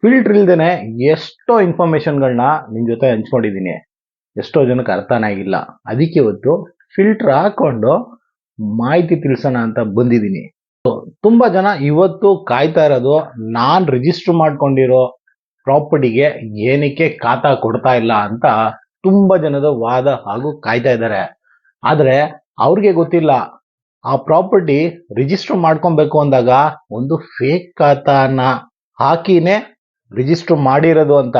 Filter ಇಲ್ದೇನೆ ಎಷ್ಟೋ ಇನ್ಫಾರ್ಮೇಶನ್ಗಳನ್ನ ನಿಮ್ಮ ಜೊತೆ ಹಂಚ್ಕೊಂಡಿದ್ದೀನಿ ಎಷ್ಟೋ ಜನಕ್ಕೆ ಅರ್ಥನೇ ಆಗಿಲ್ಲ. ಅದಕ್ಕೆ ಇವತ್ತು ಫಿಲ್ಟರ್ ಹಾಕೊಂಡು ಮಾಹಿತಿ ತಿಳಿಸೋಣ ಅಂತ ಬಂದಿದ್ದೀನಿ ತುಂಬ ಜನ ಇವತ್ತು ಕಾಯ್ತಾ ಇರೋದು, ನಾನು ರಿಜಿಸ್ಟರ್ ಮಾಡ್ಕೊಂಡಿರೋ ಪ್ರಾಪರ್ಟಿಗೆ ಏನಕ್ಕೆ ಖಾತಾ ಕೊಡ್ತಾ ಇಲ್ಲ ಅಂತ ತುಂಬ ಜನದ ವಾದ ಹಾಗೂ ಕಾಯ್ತಾ ಇದ್ದಾರೆ. ಆದರೆ ಅವ್ರಿಗೆ ಗೊತ್ತಿಲ್ಲ. ಆ ಪ್ರಾಪರ್ಟಿ ರಿಜಿಸ್ಟರ್ ಮಾಡ್ಕೊಬೇಕು ಅಂದಾಗ ಒಂದು ಫೇಕ್ ಖಾತಾನ ಹಾಕಿನೇ ರಿಜಿಸ್ಟರ್ ಮಾಡಿರೋದು ಅಂತ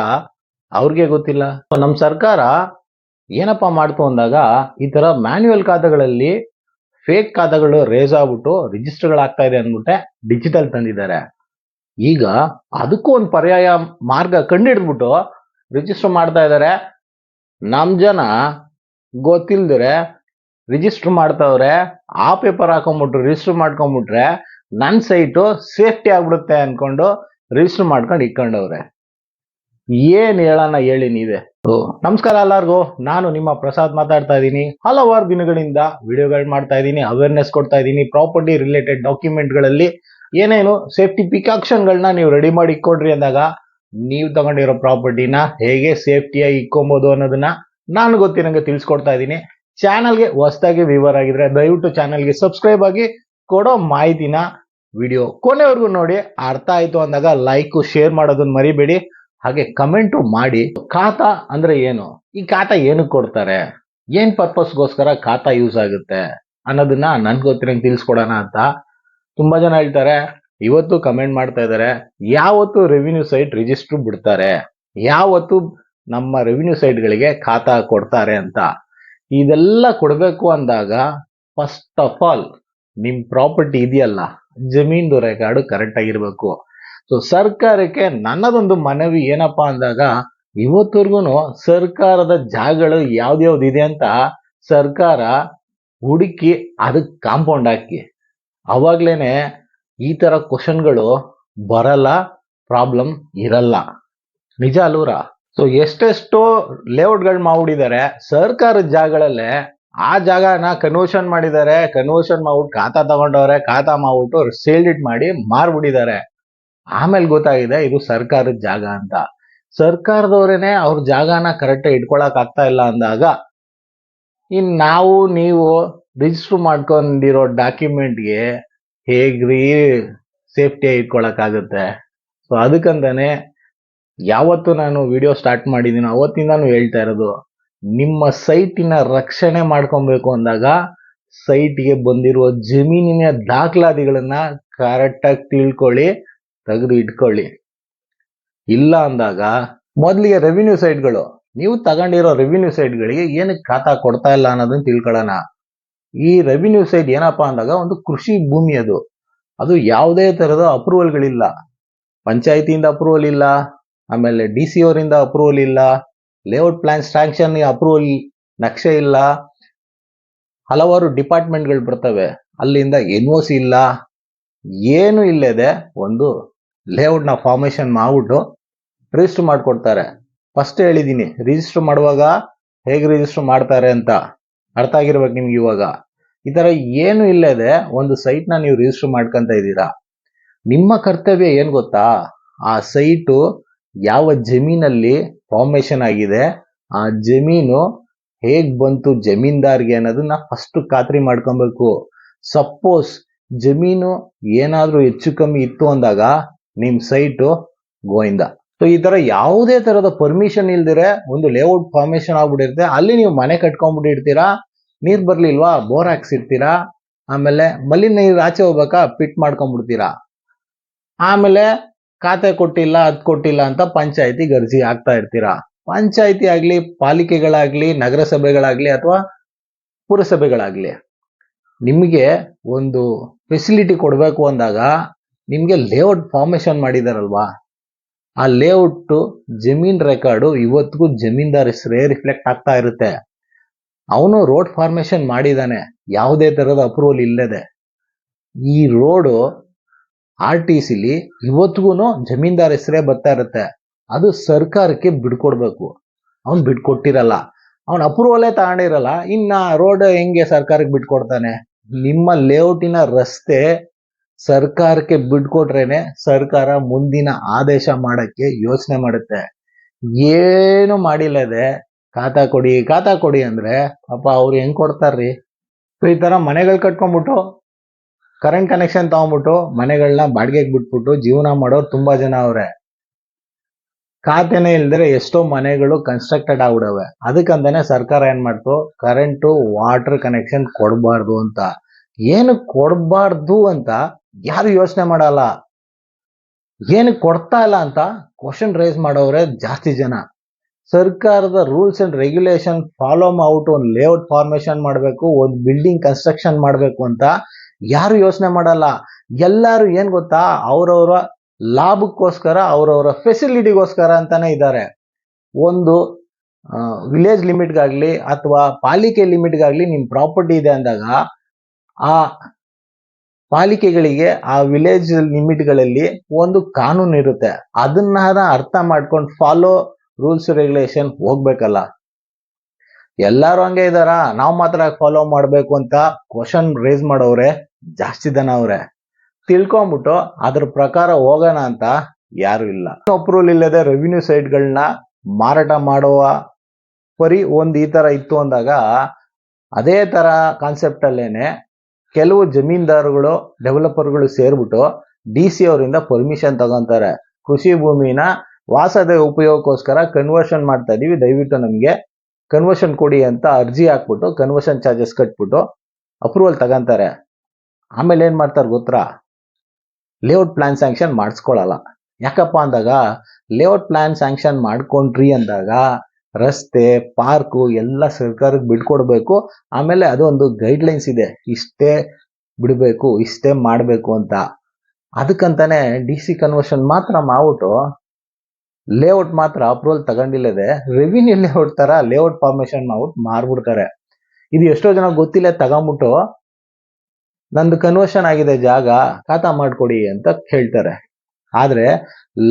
ಅವ್ರಿಗೆ ಗೊತ್ತಿಲ್ಲ. ನಮ್ಮ ಸರ್ಕಾರ ಏನಪ್ಪಾ ಮಾಡ್ತು ಅಂದಾಗ ಈ ತರ ಮ್ಯಾನ್ಯುವಲ್ ಖಾತೆಗಳಲ್ಲಿ ಫೇಕ್ ಖಾತೆಗಳು ರೇಸ್ ಆಗ್ಬಿಟ್ಟು ರಿಜಿಸ್ಟರ್ಗಳಾಗ್ತಾ ಇದೆ ಅಂದ್ಬಿಟ್ಟೆ ಡಿಜಿಟಲ್ ತಂದಿದ್ದಾರೆ. ಈಗ ಅದಕ್ಕೂ ಒಂದು ಪರ್ಯಾಯ ಮಾರ್ಗ ಕಂಡಿಡ್ಬಿಟ್ಟು ರಿಜಿಸ್ಟರ್ ಮಾಡ್ತಾ ಇದ್ದಾರೆ ನಮ್ಮ ಜನ ಗೊತ್ತಿಲ್ದಿರೆ ರಿಜಿಸ್ಟರ್ ಮಾಡ್ತಾವ್ರೆ ಆ ಪೇಪರ್ ಹಾಕೊಂಬಿಟ್ರು ರಿಜಿಸ್ಟರ್ ಮಾಡ್ಕೊಂಡ್ಬಿಟ್ರೆ ನನ್ನ ಸೈಟು ಸೇಫ್ಟಿ ಆಗ್ಬಿಡುತ್ತೆ ಅನ್ಕೊಂಡು ರಿಜಿಸ್ಟರ್ ಮಾಡ್ಕೊಂಡು ಇಟ್ಕೊಂಡವ್ರೆ. ಏನ್ ಹೇಳೋಣ ಹೇಳಿ ನೀವೇ. ನಮಸ್ಕಾರ ಎಲ್ಲರಿಗೂ. ನಾನು ನಿಮ್ಮ ಪ್ರಸಾದ್ ಮಾತಾಡ್ತಾ ಇದ್ದೀನಿ. ಹಲವಾರು ದಿನಗಳಿಂದ ವಿಡಿಯೋಗಳು ಮಾಡ್ತಾ ಇದ್ದೀನಿ ಅವೇರ್ನೆಸ್ ಕೊಡ್ತಾ ಇದ್ದೀನಿ ಪ್ರಾಪರ್ಟಿ ರಿಲೇಟೆಡ್ ಡಾಕ್ಯುಮೆಂಟ್ಗಳಲ್ಲಿ ಏನೇನು ಸೇಫ್ಟಿ ಪಿಕಾಕ್ಷನ್ಗಳನ್ನ ನೀವು ರೆಡಿ ಮಾಡಿ ಇಕ್ಕೊಡ್ರಿ ಅಂದಾಗ ನೀವು ತಗೊಂಡಿರೋ ಪ್ರಾಪರ್ಟಿನ ಹೇಗೆ ಸೇಫ್ಟಿಯಾಗಿ ಇಕ್ಕೊಬೋದು ಅನ್ನೋದನ್ನ ನಾನು ಗೊತ್ತಿರಂಗೆ ತಿಳಿಸ್ಕೊಡ್ತಾ ಇದ್ದೀನಿ. ಚಾನಲ್ಗೆ ಹೊಸದಾಗಿ ವಿವರ ಆಗಿದ್ರೆ ದಯವಿಟ್ಟು ಚಾನಲ್ಗೆ ಸಬ್ಸ್ಕ್ರೈಬ್ ಆಗಿ ಕೊಡೋ ಮಾಹಿತಿನ ವಿಡಿಯೋ ಕೊನೆವರೆಗೂ ನೋಡಿ, ಅರ್ಥ ಆಯ್ತು ಅಂದಾಗ ಲೈಕ್ ಶೇರ್ ಮಾಡೋದನ್ನ ಮರಿಬೇಡಿ. ಹಾಗೆ ಕಮೆಂಟು ಮಾಡಿ. ಖಾತಾ ಅಂದ್ರೆ ಏನು? ಈ ಖಾತಾ ಏನಕ್ಕೆ ಕೊಡ್ತಾರೆ? ಏನ್ ಪರ್ಪಸ್ಗೋಸ್ಕರ ಖಾತಾ ಯೂಸ್ ಆಗುತ್ತೆ ಅನ್ನೋದನ್ನ ನನ್ಗೆ ಗೊತ್ತಿರಂಗೆ ತಿಳಿಸ್ಕೊಡೋಣ ಅಂತ ತುಂಬಾ ಜನ ಹೇಳ್ತಾರೆ. ಇವತ್ತು ಕಮೆಂಟ್ ಮಾಡ್ತಾ ಇದ್ದಾರೆ ಯಾವತ್ತು ರೆವಿನ್ಯೂ ಸೈಟ್ ರಿಜಿಸ್ಟರ್ ಬಿಡ್ತಾರೆ? ಯಾವತ್ತು ನಮ್ಮ ರೆವಿನ್ಯೂ ಸೈಟ್ಗಳಿಗೆ ಖಾತಾ ಕೊಡ್ತಾರೆ ಅಂತ? ಇದೆಲ್ಲ ಕೊಡಬೇಕು ಅಂದಾಗ ಫಸ್ಟ್ ಆಫ್ ಆಲ್ ನಿಮ್ಮ ಪ್ರಾಪರ್ಟಿ ಇದೆಯಲ್ಲ ಜಮೀನ್ದು ರೆಕಾರ್ಡ್ ಕರೆಕ್ಟ್ ಆಗಿರ್ಬೇಕು. ಸೊ ಸರ್ಕಾರಕ್ಕೆ ನನ್ನದೊಂದು ಮನವಿ ಏನಪ್ಪಾ ಅಂದಾಗ ಇವತ್ತವರೆಗೂ ಸರ್ಕಾರದ ಜಾಗಗಳು ಯಾವ್ದ್ಯಾವ್ದು ಇದೆ ಅಂತ ಸರ್ಕಾರ ಹುಡುಕಿ ಅದಕ್ಕೆ ಕಾಂಪೌಂಡ್ ಹಾಕಿ. ಅವಾಗ್ಲೇನೆ ಈ ತರ ಕ್ವಶನ್ಗಳು ಬರಲ್ಲ ಪ್ರಾಬ್ಲಮ್ ಇರಲ್ಲ. ನಿಜ ಅಲ್ವರ? ಸೊ ಎಷ್ಟೆಷ್ಟೋ ಲೇಔಟ್ಗಳು ಮಾಡ್ಬಿಟ್ಟಿದ್ದಾರೆ ಸರ್ಕಾರದ ಜಾಗಗಳಲ್ಲೇ ಆ ಜಾಗನ ಕನ್ವರ್ಷನ್ ಮಾಡಿದ್ದಾರೆ. ಕನ್ವರ್ಷನ್ ಮಾಡ್ಬಿಟ್ಟು ಖಾತಾ ತಗೊಂಡವ್ರೆ, ಖಾತಾ ಮಾಡ್ಬಿಟ್ಟು ಇಟ್ ಮಾಡಿ ಮಾರ್ಬಿಟ್ಟಿದ್ದಾರೆ. ಆಮೇಲೆ ಗೊತ್ತಾಗಿದೆ ಇದು ಸರ್ಕಾರದ ಜಾಗ ಅಂತ. ಸರ್ಕಾರದವರೇನೆ ಅವ್ರ ಜಾಗನ ಕರೆಕ್ಟ್ ಇಟ್ಕೊಳಕ್ ಆಗ್ತಾ ಇಲ್ಲ ಅಂದಾಗ, ಇನ್ ನಾವು, ನೀವು ರಿಜಿಸ್ಟರ್ ಮಾಡ್ಕೊಂಡಿರೋ ಡಾಕ್ಯುಮೆಂಟ್ಗೆ ಹೇಗ್ರಿ ಸೇಫ್ಟಿ ಇಟ್ಕೊಳಕ್ ಆಗುತ್ತೆ. ಸೊ ಅದಕ್ಕಂತಾನೆ ಯಾವತ್ತು ನಾನು ವಿಡಿಯೋ ಸ್ಟಾರ್ಟ್ ಮಾಡಿದ್ದೀನೋ ಅವತ್ತಿಂದಾನು ಹೇಳ್ತಾ ಇರೋದು. ನಿಮ್ಮ ಸೈಟಿನ ರಕ್ಷಣೆ ಮಾಡ್ಕೊಬೇಕು ಅಂದಾಗ ಸೈಟ್ಗೆ ಬಂದಿರುವ ಜಮೀನಿನ ದಾಖಲಾತಿಗಳನ್ನ ಕರೆಕ್ಟಾಗಿ ತಿಳ್ಕೊಳ್ಳಿ, ತೆಗೆದು ಇಟ್ಕೊಳ್ಳಿ. ಇಲ್ಲ ಅಂದಾಗ ಮೊದಲಿಗೆ ರೆವಿನ್ಯೂ ಸೈಟ್ಗಳು, ನೀವು ತಗೊಂಡಿರೋ ರೆವಿನ್ಯೂ ಸೈಟ್ಗಳಿಗೆ ಏನಕ್ಕೆ ಖಾತಾ ಕೊಡ್ತಾ ಇಲ್ಲ ಅನ್ನೋದನ್ನ ತಿಳ್ಕೊಳ್ಳೋಣ. ಈ ರೆವಿನ್ಯೂ ಸೈಟ್ ಏನಪ್ಪಾ ಅಂದಾಗ ಒಂದು ಕೃಷಿ ಭೂಮಿ ಅದು. ಅದು ಯಾವುದೇ ತರದ ಅಪ್ರೂವಲ್ಗಳಿಲ್ಲ ಪಂಚಾಯತಿಯಿಂದ ಅಪ್ರೂವಲ್ ಇಲ್ಲ, ಆಮೇಲೆ ಡಿ ಸಿ ಅವರಿಂದ ಅಪ್ರೂವಲ್ ಇಲ್ಲ ಲೇಔಟ್ ಪ್ಲಾನ್ ಸ್ಯಾಂಕ್ಷನ್ ಅಪ್ರೂವಲ್ ನಕ್ಷೆ ಇಲ್ಲ. ಹಲವಾರು ಡಿಪಾರ್ಟ್ಮೆಂಟ್ಗಳು ಬರ್ತವೆ. ಅಲ್ಲಿಂದ ಎನ್ ಓ ಸಿ ಇಲ್ಲ. ಏನು ಇಲ್ಲದೆ ಒಂದು ಲೇಔಟ್ನ ಫಾರ್ಮೇಶನ್ ಮಾಡ್ಬಿಟ್ಟು ರಿಜಿಸ್ಟರ್ ಮಾಡಿಕೊಡ್ತಾರೆ. ಫಸ್ಟ್ ಹೇಳಿದ್ದೀನಿ ರಿಜಿಸ್ಟರ್ ಮಾಡುವಾಗ ಹೇಗೆ ರಿಜಿಸ್ಟರ್ ಮಾಡ್ತಾರೆ ಅಂತ. ಅರ್ಥ ಆಗಿರ್ಬೇಕು ನಿಮ್ಗೆ ಇವಾಗ. ಈ ಥರ ಏನು ಇಲ್ಲದೆ ಒಂದು ಸೈಟ್ನ ನೀವು ರಿಜಿಸ್ಟರ್ ಮಾಡ್ಕೊಂತ ಇದ್ದೀರಾ. ನಿಮ್ಮ ಕರ್ತವ್ಯ ಏನು ಗೊತ್ತಾ? ಆ ಸೈಟು ಯಾವ ಜಮೀನಲ್ಲಿ ಫಾರ್ಮೇಶನ್ ಆಗಿದೆ. ಆ ಜಮೀನು ಹೇಗ್ ಬಂತು, ಜಮೀನ್ದಾರ್ಗೆ ಅನ್ನೋದನ್ನ ಫಸ್ಟ್ ಖಾತ್ರಿ ಮಾಡ್ಕೊಬೇಕು. ಸಪೋಸ್ ಜಮೀನು ಏನಾದ್ರೂ ಹೆಚ್ಚು ಕಮ್ಮಿ ಇತ್ತು ಅಂದಾಗ ನಿಮ್ ಸೈಟು ಗೋಯಿಂದ. ಸೊ ಈ ತರ ಯಾವುದೇ ತರದ ಪರ್ಮಿಷನ್ ಇಲ್ದಿರೆ ಒಂದು ಲೇಔಟ್ ಫಾರ್ಮೇಶನ್ ಆಗ್ಬಿಟ್ಟಿರುತ್ತೆ. ಅಲ್ಲಿ ನೀವು ಮನೆ ಕಟ್ಕೊಂಡ್ಬಿಟ್ಟಿರ್ತೀರಾ? ನೀರ್ ಬರ್ಲಿಲ್ವಾ? ಬೋರ್ ಹಾಕ್ಸಿರ್ತೀರಾ? ಆಮೇಲೆ ಮಲ್ಲಿನ ನೀರು ಆಚೆ ಹೋಗ್ಬೇಕಾ? ಪಿಟ್ ಮಾಡ್ಕೊಂಡ್ಬಿಡ್ತೀರಾ? ಆಮೇಲೆ ಖಾತೆ ಕೊಟ್ಟಿಲ್ಲ, ಅದ್ ಕೊಟ್ಟಿಲ್ಲ ಅಂತ ಪಂಚಾಯಿತಿ ಗರ್ಜಿ ಆಗ್ತಾ ಇರ್ತೀರಾ? ಪಂಚಾಯಿತಿ ಆಗ್ಲಿ, ಪಾಲಿಕೆಗಳಾಗ್ಲಿ, ನಗರಸಭೆಗಳಾಗ್ಲಿ ಅಥವಾ ಪುರಸಭೆಗಳಾಗ್ಲಿ, ನಿಮಗೆ ಒಂದು ಫೆಸಿಲಿಟಿ ಕೊಡಬೇಕು ಅಂದಾಗ ನಿಮಗೆ ಲೇಔಟ್ ಫಾರ್ಮೇಶನ್ ಮಾಡಿದಾರಲ್ವಾ? ಆ ಲೇಔಟ್ ಜಮೀನ್ ರೆಕಾರ್ಡು ಇವತ್ತಿಗೂ ಜಮೀನ್ದಾರ್ ಹೆಸರೇ ರಿಫ್ಲೆಕ್ಟ್ ಆಗ್ತಾ ಇರುತ್ತೆ. ಅವನು ರೋಡ್ ಫಾರ್ಮೇಶನ್ ಮಾಡಿದಾನೆ. ಯಾವುದೇ ತರದ ಅಪ್ರೂವಲ್ ಇಲ್ಲದೆ. ಈ ರೋಡು ಆರ್ ಟಿ ಸಿಲಿ ಇವತ್ತಿಗೂ ಜಮೀನ್ದಾರ್ ಹೆಸರೇ ಬರ್ತಾ ಇರುತ್ತೆ. ಅದು ಸರ್ಕಾರಕ್ಕೆ ಬಿಡ್ಕೊಡ್ಬೇಕು. ಅವ್ನು ಬಿಟ್ಕೊಟ್ಟಿರಲ್ಲ ಅವ್ನ ಅಪ್ರೂವಲೇ ತಗೊಂಡಿರಲ್ಲ. ಇನ್ನ ರೋಡ್ ಹೆಂಗೆ ಸರ್ಕಾರಕ್ಕೆ ಬಿಟ್ಕೊಡ್ತಾನೆ ನಿಮ್ಮ ಲೇಔಟಿನ ರಸ್ತೆ ಸರ್ಕಾರಕ್ಕೆ ಬಿಟ್ಕೊಟ್ರೇನೆ ಸರ್ಕಾರ ಮುಂದಿನ ಆದೇಶ ಮಾಡಕ್ಕೆ ಯೋಚನೆ ಮಾಡುತ್ತೆ. ಏನು ಮಾಡಿಲ್ಲದೆ ಖಾತಾ ಕೊಡಿ ಖಾತಾ ಕೊಡಿ ಅಂದ್ರೆ ಪಾಪ ಅವ್ರು ಹೆಂಗ್ ಕೊಡ್ತಾರ್ರಿ? ಈ ತರ ಮನೆಗಳು ಕಟ್ಕೊಂಡ್ಬಿಟ್ಟು ಕರೆಂಟ್ ಕನೆಕ್ಷನ್ ತಗೊಂಡ್ಬಿಟ್ಟು ಮನೆಗಳನ್ನ ಬಾಡಿಗೆಗೆ ಬಿಟ್ಬಿಟ್ಟು ಜೀವನ ಮಾಡೋರು ತುಂಬಾ ಜನ ಅವ್ರೆ. ಖಾತೆನೆ ಇಲ್ದ್ರೆ ಎಷ್ಟೋ ಮನೆಗಳು ಕನ್ಸ್ಟ್ರಕ್ಟೆಡ್ ಆಗ್ಬಿಡವೆ. ಅದಕ್ಕಂತಾನೆ ಸರ್ಕಾರ ಏನ್ ಮಾಡ್ತು? ಕರೆಂಟು ವಾಟರ್ ಕನೆಕ್ಷನ್ ಕೊಡಬಾರ್ದು ಅಂತ. ಏನು ಕೊಡಬಾರ್ದು ಅಂತ ಯಾರು ಯೋಚನೆ ಮಾಡಲ್ಲ. ಏನು ಕೊಡ್ತಾ ಇಲ್ಲ ಅಂತ ಕ್ವಶನ್ ರೈಸ್ ಮಾಡೋರೆ ಜಾಸ್ತಿ ಜನ. ಸರ್ಕಾರದ rules and regulation follow out ಒಂದು ಲೇಔಟ್ ಫಾರ್ಮೇಶನ್ ಮಾಡಬೇಕು, ಒಂದು ಬಿಲ್ಡಿಂಗ್ ಕನ್ಸ್ಟ್ರಕ್ಷನ್ ಮಾಡಬೇಕು ಅಂತ ಯಾರು ಯೋಚನೆ ಮಾಡಲ್ಲ. ಎಲ್ಲರೂ ಏನ್ ಗೊತ್ತಾ? ಅವರವರ ಲಾಭಕ್ಕೋಸ್ಕರ, ಅವರವರ ಫೆಸಿಲಿಟಿಗೋಸ್ಕರ ಅಂತಾನೆ ಇದ್ದಾರೆ. ಒಂದು ವಿಲೇಜ್ ಲಿಮಿಟ್ಗಾಗ್ಲಿ ಅಥವಾ ಪಾಲಿಕೆ ಲಿಮಿಟ್ಗಾಗ್ಲಿ ನಿಮ್ ಪ್ರಾಪರ್ಟಿ ಇದೆ ಅಂದಾಗ, ಆ ಪಾಲಿಕೆಗಳಿಗೆ, ಆ ವಿಲೇಜ್ ಲಿಮಿಟ್ಗಳಲ್ಲಿ ಒಂದು ಕಾನೂನು ಇರುತ್ತೆ. ಅದನ್ನ ಅರ್ಥ ಮಾಡ್ಕೊಂಡು ಫಾಲೋ ರೂಲ್ಸ್ ರೆಗ್ಯುಲೇಷನ್ ಹೋಗ್ಬೇಕಲ್ಲ. ಎಲ್ಲಾರು ಹಂಗೆ ಇದಾರ? ನಾವು ಮಾತ್ರ ಫಾಲೋ ಮಾಡ್ಬೇಕು ಅಂತ ಕ್ವಶನ್ ರೇಸ್ ಮಾಡೋರೆ ಜಾಸ್ತಿ ಜನ ಅವ್ರೆ. ತಿಳ್ಕೊಂಬಿಟ್ಟು ಅದ್ರ ಪ್ರಕಾರ ಹೋಗೋಣ ಅಂತ ಯಾರು ಇಲ್ಲ. ಅಪ್ರೂವಲ್ ಇಲ್ಲದೆ ರೆವಿನ್ಯೂ ಸೈಟ್ಗಳನ್ನ ಮಾರಾಟ ಮಾಡುವ ಪರಿ ಒಂದ್ ಈ ತರ ಇತ್ತು ಅಂದಾಗ, ಅದೇ ತರ ಕಾನ್ಸೆಪ್ಟ್ ಅಲ್ಲೇನೆ ಕೆಲವು ಜಮೀನ್ದಾರುಗಳು ಡೆವಲಪರ್ಗಳು ಸೇರ್ಬಿಟ್ಟು ಡಿ ಸಿ ಅವರಿಂದ ಪರ್ಮಿಷನ್ ತಗೊಂತಾರೆ. ಕೃಷಿ ಭೂಮಿನ ವಾಸದ ಉಪಯೋಗಕ್ಕೋಸ್ಕರ ಕನ್ವರ್ಷನ್ ಮಾಡ್ತಾ ಇದೀವಿ. ದಯವಿಟ್ಟು ನಮಗೆ ಕನ್ವರ್ಷನ್ ಕೊಡಿ ಅಂತ ಅರ್ಜಿ ಹಾಕ್ಬಿಟ್ಟು ಕನ್ವರ್ಷನ್ ಚಾರ್ಜಸ್ ಕಟ್ಬಿಟ್ಟು ಅಪ್ರೂವಲ್ ತಗೊಂತಾರೆ. ಆಮೇಲೆ ಏನು ಮಾಡ್ತಾರೆ ಗೊತ್ತಾ? ಲೇಔಟ್ ಪ್ಲಾನ್ ಸ್ಯಾಂಕ್ಷನ್ ಮಾಡಿಸ್ಕೊಳಲ್ಲ. ಯಾಕಪ್ಪ ಅಂದಾಗ ಲೇಔಟ್ ಪ್ಲಾನ್ ಸ್ಯಾಂಕ್ಷನ್ ಮಾಡ್ಕೊಂಡ್ರಿ ಅಂದಾಗ ರಸ್ತೆ ಪಾರ್ಕು ಎಲ್ಲ ಸರ್ಕಾರಕ್ಕೆ ಬಿಟ್ಕೊಡ್ಬೇಕು ಆಮೇಲೆ ಅದೊಂದು ಗೈಡ್ಲೈನ್ಸ್ ಇದೆ. ಇಷ್ಟೇ ಬಿಡಬೇಕು, ಇಷ್ಟೇ ಮಾಡಬೇಕು ಅಂತ. ಅದಕ್ಕಂತಾನೆ ಡಿ ಸಿ ಕನ್ವರ್ಷನ್ ಮಾತ್ರ ಮಾಡ್ಬಿಟ್ಟು ಲೇಔಟ್ ಮಾತ್ರ ಅಪ್ರೂವಲ್ ತಗೊಂಡಿಲ್ಲದೆ ರೆವಿನ್ಯೂ ಲೇಔಟ್ ತರ ಲೇಔಟ್ ಫಾರ್ಮೇಶನ್ ಮಾಡ್ಬಿಟ್ಟು ಮಾರ್ಬಿಡ್ತಾರೆ. ಇದು ಎಷ್ಟೋ ಜನ ಗೊತ್ತಿಲ್ಲ, ತಗೊಂಬಿಟ್ಟು ನಂದು ಕನ್ವರ್ಷನ್ ಆಗಿದೆ ಜಾಗ, ಖಾತಾ ಮಾಡ್ಕೊಡಿ ಅಂತ ಹೇಳ್ತಾರೆ. ಆದ್ರೆ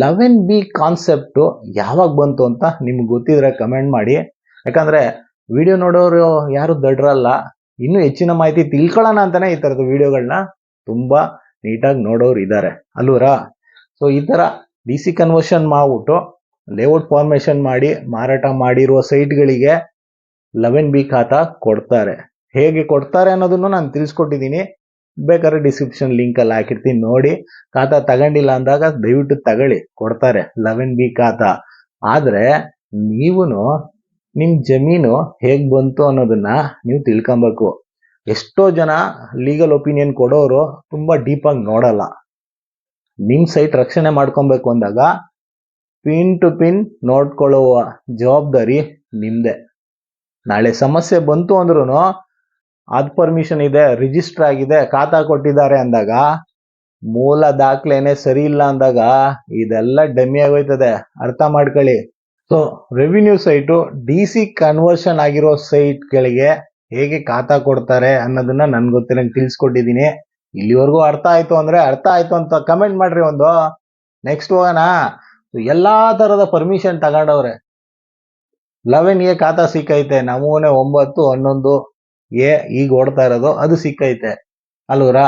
ಲೆವೆನ್ ಬಿ ಕಾನ್ಸೆಪ್ಟ್ ಯಾವಾಗ ಬಂತು ಅಂತ ನಿಮ್ಗೆ ಗೊತ್ತಿದ್ರೆ ಕಮೆಂಟ್ ಮಾಡಿ. ಯಾಕಂದ್ರೆ ವಿಡಿಯೋ ನೋಡೋರು ಯಾರು ದಡ್ರಲ್ಲ, ಇನ್ನೂ ಹೆಚ್ಚಿನ ಮಾಹಿತಿ ತಿಳ್ಕೊಳ್ಳೋಣ ಅಂತಾನೆ ಈ ತರದ ವಿಡಿಯೋಗಳನ್ನ ತುಂಬಾ ನೀಟಾಗಿ ನೋಡೋರು ಇದ್ದಾರೆ ಅಲ್ವರಾ? ಸೊ ಈ ತರ ಡಿ ಸಿ ಕನ್ವರ್ಷನ್ ಮಾಡಿಬಿಟ್ಟು ಲೇಔಟ್ ಫಾರ್ಮೇಶನ್ ಮಾಡಿ, ಮಾರಾಟ ಮಾಡಿರುವ ಸೈಟ್ಗಳಿಗೆ ಲೆವೆನ್ ಬಿ ಖಾತಾ ಕೊಡ್ತಾರೆ. ಹೇಗೆ ಕೊಡ್ತಾರೆ ಅನ್ನೋದನ್ನು ನಾನು ತಿಳಿಸ್ಕೊಟ್ಟಿದ್ದೀನಿ. ಬೇಕಾದ್ರೆ ಡಿಸ್ಕ್ರಿಪ್ಷನ್ ಲಿಂಕಲ್ಲಿ ಹಾಕಿರ್ತೀನಿ, ನೋಡಿ. ಖಾತಾ ತಗೊಂಡಿಲ್ಲ ಅಂದಾಗ ದಯವಿಟ್ಟು ತಗೊಳ್ಳಿ, ಕೊಡ್ತಾರೆ ಲೆವೆನ್ ಬಿ ಖಾತಾ. ಆದರೆ ನೀವು ನಿಮ್ಮ ಜಮೀನು ಹೇಗೆ ಬಂತು ಅನ್ನೋದನ್ನ ನೀವು ತಿಳ್ಕೊಬೇಕು. ಎಷ್ಟೋ ಜನ ಲೀಗಲ್ ಒಪಿನಿಯನ್ ಕೊಡೋರು ತುಂಬ ಡೀಪಾಗಿ ನೋಡಲ್ಲ. ನಿಮ್ ಸೈಟ್ ರಕ್ಷಣೆ ಮಾಡ್ಕೊಬೇಕು ಅಂದಾಗ ಪಿನ್ ಟು ಪಿನ್ ನೋಡ್ಕೊಳ್ಳುವ ಜವಾಬ್ದಾರಿ ನಿಮ್ದೆ. ನಾಳೆ ಸಮಸ್ಯೆ ಬಂತು ಅಂದ್ರೂ ಅದ್ ಪರ್ಮಿಷನ್ ಇದೆ ರಿಜಿಸ್ಟರ್ ಆಗಿದೆ, ಖಾತಾ ಕೊಟ್ಟಿದ್ದಾರೆ ಅಂದಾಗ ಮೂಲ ದಾಖಲೆನೆ ಸರಿ ಇಲ್ಲ ಅಂದಾಗ ಇದೆಲ್ಲ ಡಮ್ಮಿ ಆಗೋಯ್ತದೆ. ಅರ್ಥ ಮಾಡ್ಕೊಳ್ಳಿ. So revenue site D C conversion ಆಗಿರೋ ಸೈಟ್ಗಳಿಗೆ ಹೇಗೆ ಖಾತಾ ಕೊಡ್ತಾರೆ ಅನ್ನೋದನ್ನ ನನ್ ಗೊತ್ತಿರಂಗೆ ತಿಳಿಸ್ಕೊಟ್ಟಿದ್ದೀನಿ ಇಲ್ಲಿವರೆಗೂ ಅರ್ಥ ಆಯ್ತು ಅಂದ್ರೆ ಅರ್ಥ ಆಯ್ತು ಅಂತ ಕಮೆಂಟ್ ಮಾಡ್ರಿ ಒಂದು. ನೆಕ್ಸ್ಟ್ ಹೋಗೋಣ. ಎಲ್ಲಾ ತರದ ಪರ್ಮಿಷನ್ ತಗೊಂಡವ್ರೆ. ಲೆವೆನ್ ಎ ಖಾತಾ ಸಿಕ್ಕೈತೆ. ನಮೂನೆ ಒಂಬತ್ತು, ಹನ್ನೊಂದು ಎ ಈಗ ಓಡ್ತಾ ಇರೋದು, ಅದು ಸಿಕ್ಕೈತೆ. ಅಲ್ವರಾ?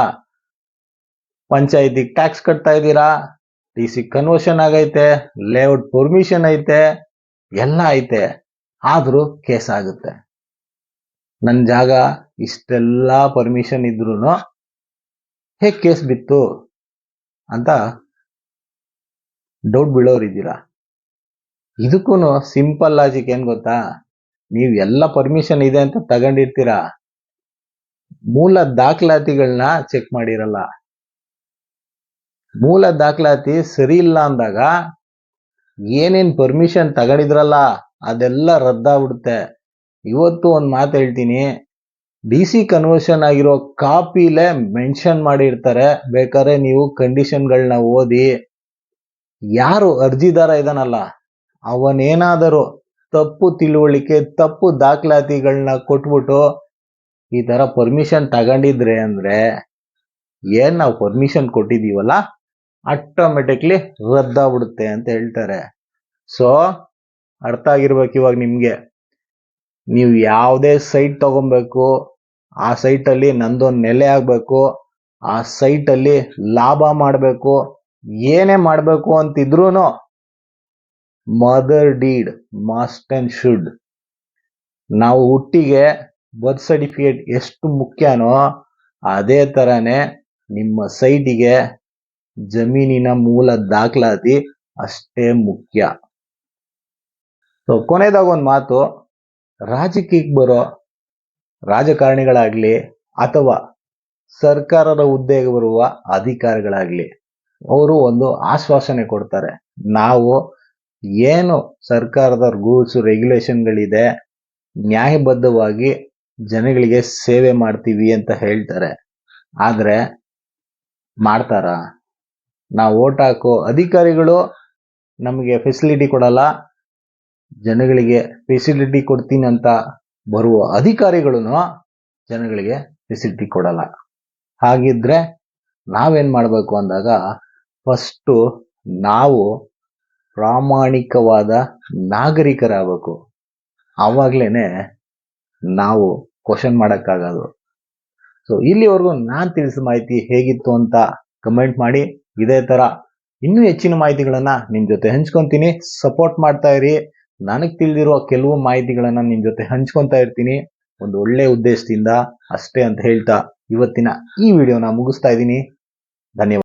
ಪಂಚಾಯತಿಗೆ ಟ್ಯಾಕ್ಸ್ ಕಟ್ತಾ ಇದ್ದೀರಾ? ಡಿ ಸಿ ಕನ್ವರ್ಷನ್ ಆಗೈತೆ. ಲೇಔಟ್ ಪರ್ಮಿಷನ್ ಐತೆ. ಎಲ್ಲ ಐತೆ. ಆದ್ರೂ ಕೇಸ್ ಆಗುತ್ತೆ. ನನ್ನ ಜಾಗ ಇಷ್ಟೆಲ್ಲ ಪರ್ಮಿಷನ್ ಇದ್ರು ಹೇಗ್ ಕೇಸ್ ಬಿತ್ತು ಅಂತ ಡೌಟ್ ಬೀಳೋರಿದ್ದೀರಾ? ಇದಕ್ಕೂ ಸಿಂಪಲ್ ಲಾಜಿಕ್ ಏನು ಗೊತ್ತಾ? ನೀವು ಎಲ್ಲ ಪರ್ಮಿಷನ್ ಇದೆ ಅಂತ ತಗೊಂಡಿರ್ತೀರಾ? ಮೂಲ ದಾಖಲಾತಿಗಳನ್ನ ಚೆಕ್ ಮಾಡಿರಲ್ಲ. ಮೂಲ ದಾಖಲಾತಿ ಸರಿ ಇಲ್ಲ ಅಂದಾಗ ಏನೇನ್ ಪರ್ಮಿಷನ್ ತಗೊಂಡಿದ್ರಲ್ಲ ಅದೆಲ್ಲ ರದ್ದಾಗ್ಬಿಡುತ್ತೆ. ಇವತ್ತು ಒಂದು ಮಾತು ಹೇಳ್ತೀನಿ. ಡಿ ಸಿ ಕನ್ವರ್ಷನ್ ಆಗಿರೋ ಕಾಪಿಲೆ ಮೆನ್ಷನ್ ಮಾಡಿರ್ತಾರೆ. ಬೇಕಾದ್ರೆ ನೀವು ಕಂಡೀಷನ್ಗಳನ್ನ ಓದಿ. ಯಾರು ಅರ್ಜಿದಾರ ಇದಾನಲ್ಲ, ಅವನೇನಾದರೂ ತಪ್ಪು ತಿಳುವಳಿಕೆ, ತಪ್ಪು ದಾಖಲಾತಿಗಳನ್ನ ಕೊಟ್ಬಿಟ್ಟು ಈ ತರ ಪರ್ಮಿಷನ್ ತಗೊಂಡಿದ್ರೆ ಅಂದ್ರೆ ಏನ್ ನಾವು ಪರ್ಮಿಷನ್ ಕೊಟ್ಟಿದೀವಲ್ಲ ಆಟೋಮೆಟಿಕ್ಲಿ ರದ್ದಾಗ್ಬಿಡುತ್ತೆ ಅಂತ ಹೇಳ್ತಾರೆ. ಸೊ ಅರ್ಥ ಆಗಿರ್ಬೇಕು ಇವಾಗ ನಿಮ್ಗೆ. ನೀವು ಯಾವುದೇ ಸೈಟ್ ತಗೊಬೇಕು ಆ ಸೈಟ್ ಅಲ್ಲಿ ನಂದೊಂದು ನೆಲೆ ಆಗಬೇಕು, ಆ ಸೈಟಲ್ಲಿ ಲಾಭ ಮಾಡಬೇಕು, ಏನೇ ಮಾಡಬೇಕು ಅಂತಿದ್ರೂ mother deed must and should ನಾವು ಹುಟ್ಟಿಗೆ ಬರ್ತ್ ಸರ್ಟಿಫಿಕೇಟ್ ಎಷ್ಟು ಮುಖ್ಯನೋ ಅದೇ ತರನೇ ನಿಮ್ಮ ಸೈಟಿಗೆ ಜಮೀನಿನ ಮೂಲ ದಾಖಲಾತಿ ಅಷ್ಟೇ ಮುಖ್ಯ. ಸೊ ಕೊನೆಯದಾಗ ಒಂದು ಮಾತು, ರಾಜಕೀಯಕ್ಕೆ ಬರೋ ರಾಜಕಾರಣಿಗಳಾಗ್ಲಿ ಅಥವಾ ಸರ್ಕಾರದ ಹುದ್ದೆಗೆ ಬರುವ ಅಧಿಕಾರಿಗಳಾಗಲಿ ಅವರು ಒಂದು ಆಶ್ವಾಸನೆ ಕೊಡ್ತಾರೆ. ನಾವು ಏನು ಸರ್ಕಾರದ ರೂಲ್ಸ್, ರೆಗ್ಯುಲೇಷನ್ಗಳಿದೆ, ನ್ಯಾಯಬದ್ಧವಾಗಿ ಜನಗಳಿಗೆ ಸೇವೆ ಮಾಡ್ತೀವಿ ಅಂತ ಹೇಳ್ತಾರೆ. ಆದರೆ ಮಾಡ್ತಾರ? ನಾವು ಓಟ್ ಹಾಕೋ ಅಧಿಕಾರಿಗಳು ನಮಗೆ ಫೆಸಿಲಿಟಿ ಕೊಡಲ್ಲ, ಜನಗಳಿಗೆ ಫೆಸಿಲಿಟಿ ಕೊಡ್ತೀನಿ ಅಂತ ಬರುವ ಅಧಿಕಾರಿಗಳನ್ನು ಜನಗಳಿಗೆ ಫೆಸಿಲಿಟಿ ಕೊಡಲ್ಲ. ಹಾಗಿದ್ರೆ ನಾವೇನ್ ಮಾಡಬೇಕು ಅಂದಾಗ ಫಸ್ಟು ನಾವು ಪ್ರಾಮಾಣಿಕವಾದ ನಾಗರಿಕರಾಗಬೇಕು. ಆವಾಗ್ಲೇನೆ ನಾವು ಕ್ವಶನ್ ಮಾಡೋಕ್ಕಾಗೋದು. ಸೊ ಇಲ್ಲಿವರೆಗೂ ನಾನು ತಿಳಿಸಿದ ಮಾಹಿತಿ ಹೇಗಿತ್ತು ಅಂತ ಕಮೆಂಟ್ ಮಾಡಿ. ಇದೇ ಥರ ಇನ್ನೂ ಹೆಚ್ಚಿನ ಮಾಹಿತಿಗಳನ್ನು ನಿಮ್ಮ ಜೊತೆ ಹಂಚ್ಕೊತೀನಿ. ಸಪೋರ್ಟ್ ಮಾಡ್ತಾ ಇರಿ. ನನಗ್ ತಿಳಿದಿರುವ ಕೆಲವು ಮಾಹಿತಿಗಳನ್ನ ನಿಮ್ಮ ಜೊತೆ ಹಂಚ್ಕೊತಾ ಇರ್ತೀನಿ. ಒಂದು ಒಳ್ಳೆ ಉದ್ದೇಶದಿಂದ ಅಷ್ಟೇ ಅಂತ ಹೇಳ್ತಾ ಇವತ್ತಿನ ಈ ವಿಡಿಯೋನ ಮುಗಿಸ್ತಾ ಇದ್ದೀನಿ. ಧನ್ಯವಾದ.